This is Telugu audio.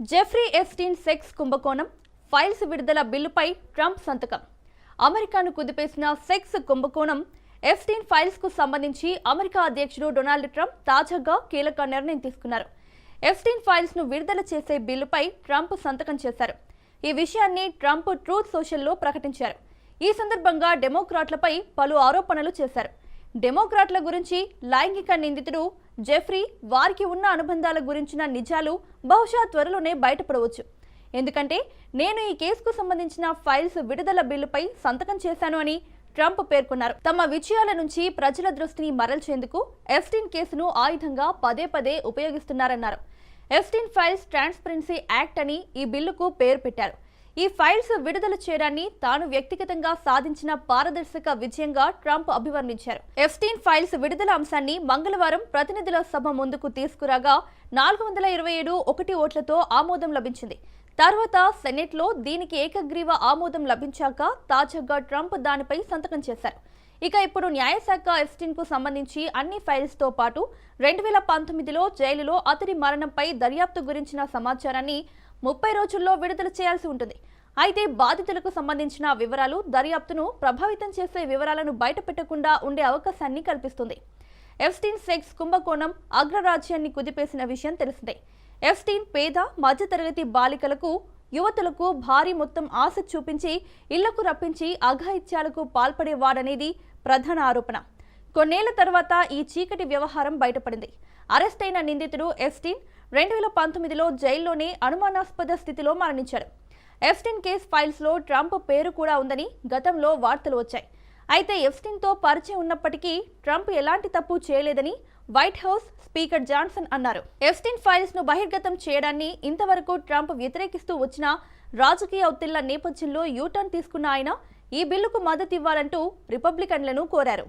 జెఫ్రీ ఎస్టీన్ సెక్స్ కుంభకోణం ఫైల్స్ విడుదల బిల్లుపై ట్రంప్ సంతకం. అమెరికాను కుదిపేసిన సెక్స్ కుంభకోణం ఎఫ్టీన్ ఫైల్స్కు సంబంధించి అమెరికా అధ్యక్షుడు డొనాల్డ్ ట్రంప్ తాజాగా కీలక నిర్ణయం తీసుకున్నారు. ఎఫ్టీన్ ఫైల్స్ను విడుదల చేసే బిల్లుపై ట్రంప్ సంతకం చేశారు. ఈ విషయాన్ని ట్రంప్ ట్రూత్ సోషల్లో ప్రకటించారు. ఈ సందర్భంగా డెమోక్రాట్లపై పలు ఆరోపణలు చేశారు. డెమోక్రాట్ల గురించి లైంగిక నిందితుడు జెఫ్రీ వారికి ఉన్న అనుబంధాల గురించిన నిజాలు బహుశా త్వరలోనే బయటపడవచ్చు. ఎందుకంటే నేను ఈ కేసుకు సంబంధించిన ఫైల్స్ విడుదల బిల్లుపై సంతకం చేశాను అని ట్రంప్ పేర్కొన్నారు. తమ విజయాల నుంచి ప్రజల దృష్టిని మరల్చేందుకు ఎఫ్స్టీన్ కేసును ఆయుధంగా పదే పదే ఉపయోగిస్తున్నారన్నారు. ఎఫ్స్టీన్ ఫైల్స్ ట్రాన్స్పరెన్సీ యాక్ట్ అని ఈ బిల్లుకు పేరు పెట్టారు. ఈ ఫైల్స్ విడుదల చేయడాన్ని తాను వ్యక్తిగతంగా సాధించిన పారదర్శక విజయంగా ట్రంప్ అభివర్ణించారు. ఎఫ్టీన్ ఫైల్స్ విడుదల అంశాన్ని మంగళవారం ప్రతినిధుల సభ ముందుకు తీసుకురాగా నాలుగు వందల ఇరవై ఏడు ఒకటి ఓట్లతో ఆమోదం లభించింది. తర్వాత సెనెట్లో దీనికి ఏకగ్రీవ ఆమోదం లభించాక తాజాగా ట్రంప్ దానిపై సంతకం చేశారు. ఇక ఇప్పుడు న్యాయశాఖ ఎఫ్స్టీన్కు సంబంధించి అన్ని ఫైల్స్తో పాటు రెండు వేల పంతొమ్మిదిలో జైలులో అతడి మరణంపై దర్యాప్తు గురించిన సమాచారాన్ని ముప్పై రోజుల్లో విడుదల చేయాల్సి ఉంటుంది. అయితే బాధితులకు సంబంధించిన వివరాలు దర్యాప్తును ప్రభావితం చేసే వివరాలను బయటపెట్టకుండా ఉండే అవకాశాన్ని కల్పిస్తుంది. ఎఫ్స్టీన్ సెక్స్ కుంభకోణం అగ్రరాజ్యాన్ని కుదిపేసిన విషయం తెలిసిందే. ఎఫ్స్టీన్ పేద మధ్యతరగతి బాలికలకు యువతులకు భారీ మొత్తం ఆశ చూపించి ఇళ్ళకు రప్పించి అఘాయిత్యాలకు పాల్పడేవాడనేది ప్రధాన ఆరోపణ. కొన్నేళ్ళ తర్వాత ఈ చీకటి వ్యవహారం బయటపడింది. అరెస్టైన నిందితుడు ఎఫ్స్టీన్ రెండు వేల పంతొమ్మిదిలో జైల్లోనే అనుమానాస్పద స్థితిలో మరణించాడు. ఎఫ్స్టీన్ కేస్ ఫైల్స్లో ట్రంప్ పేరు కూడా ఉందని గతంలో వార్తలు వచ్చాయి. అయితే ఎఫ్స్టీన్తో పరిచయం ఉన్నప్పటికీ ట్రంప్ ఎలాంటి తప్పు చేయలేదని వైట్ హౌస్ స్పీకర్ జాన్సన్ అన్నారు. ఎఫ్స్టీన్ ఫైల్స్ను బహిర్గతం చేయడాన్ని ఇంతవరకు ట్రంప్ వ్యతిరేకిస్తూ వచ్చిన రాజకీయ ఒత్తిళ్ళ నేపథ్యంలో యూటర్న్ తీసుకున్న ఆయన ఈ బిల్లుకు మద్దతు ఇవ్వాలంటూ రిపబ్లికన్లను కోరారు.